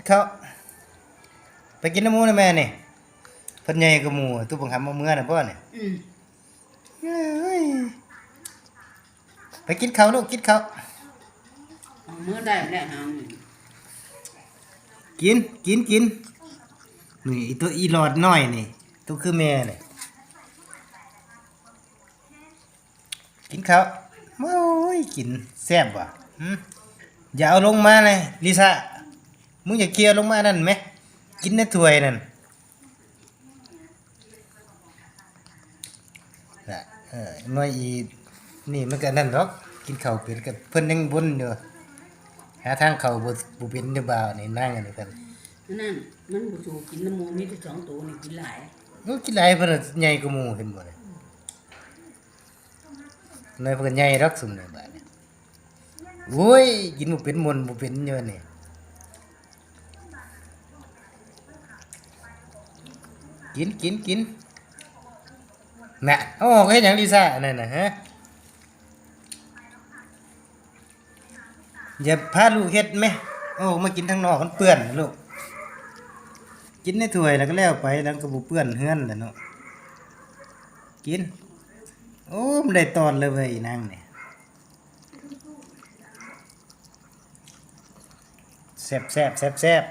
นข้าวไปกินน้ำหมูนะแม่นี่เพิ่นใหญ่กว่าหมูตู้บังคับมาเมื่อน่ะพ่อนี่อืมเอ้ยไปกินข้าวลูกกินข้าวเอามื้อได้แล้วหางนี่กินกินกินนี่อีตัวอีหลอดน้อยนี่ตัวคือแม่นี่กินข้าวโอ้ยกินแซ่บว่ะหึอย่าเอาลงมาเลยลิซ่า มึงอย่าเคลียร์ลงมานั่นไหมกินในถ้วยนั่นน่ะเออน้อยอีนี่มันก็นั่นหรอกกินข้าวเป็นกับเพิ่นยังบนอยู่หาทางเข้าบ่บ่เป็นหรือเปล่านี่นั่งกันนี่เพิ่นนั่นมันบ่ถูกกินน้ำหมูมีแต่สองตัวนี่กินหลายโอ้กินหลายเพิ่นนะใหญ่กว่าหมู่เห็นบ่เนี่ยน้อยเพิ่นก็ใหญ่ดอกซุมนี่บาดนี้โอ้ยกินบ่เป็นมนต์บ่เป็นอยู่นี่ กินกินกินน่ะเอาออกเฮ็ดหยังลิซ่านั่นน่ะฮะอย่าพาลูกเฮ็ดไหมเอาออกมากินทางนอกมันเปื้อนลูกกินในถ้วยแล้วก็แล้วไปแล้วก็บ่เปื้อนเฮือนแหล้วเนาะกิน โอ้มันได้ตอนเลยเว้ยนางเนี่ยแซ่บแซ่บแซ่บแซ่บ